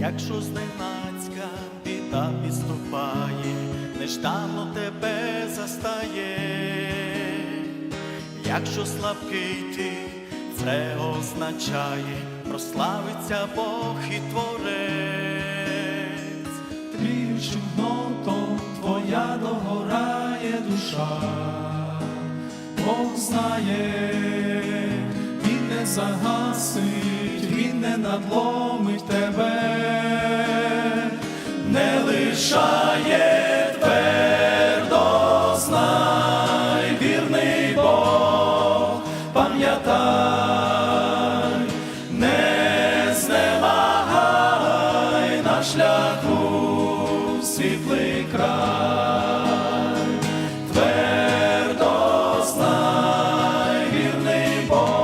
Якщо зненацька біда підступає, неждано тебе застає, якщо слабкий ти, це означає, прославиться Бог і Творець. Тріючим гнотом твоя догорає душа, Бог знає, загасить, він не надломить тебе, не твердо знай, вірний Бог, пам'ятай, не знемагай на шляху світлий край, твердо знай, вірний Бог,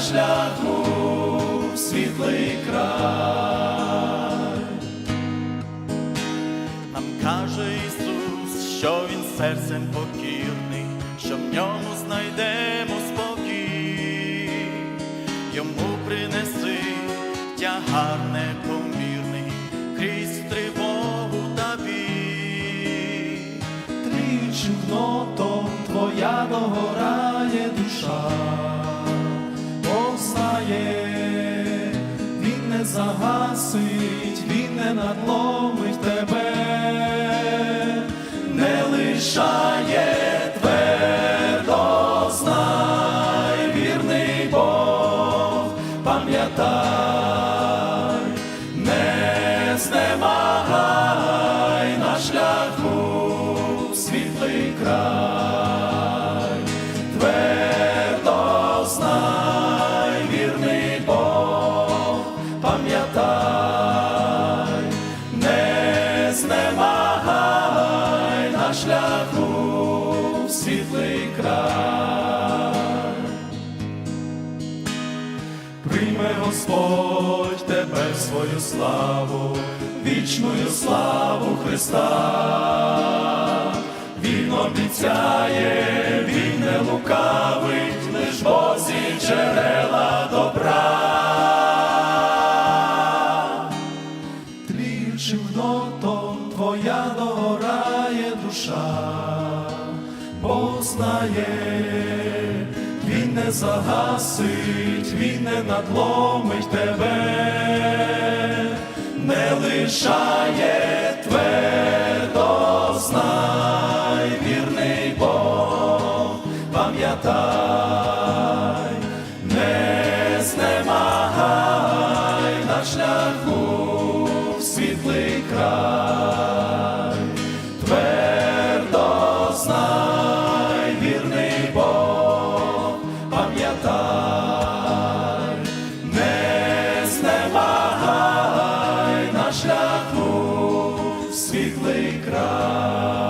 на шляху світлий край. Нам каже Ісус, що Він серцем покірний, що в ньому знайдемо спокій, йому принеси тягар непомірний, крізь тривогу та біль. Тричим гнотом твоя догорає душа, загасить, він не надломить тебе, не лишає пам'ятай, не знемагай на шляху світлий край. Прийме Господь тебе в свою славу, вічную славу Христа. Він обіцяє, він не лукавить, лиш Бозі джерела догорає душа, Бог знає, він не загасить, він не надломить тебе, не лишає твердо знай, вірний Бог, пам'ятай, світлий край.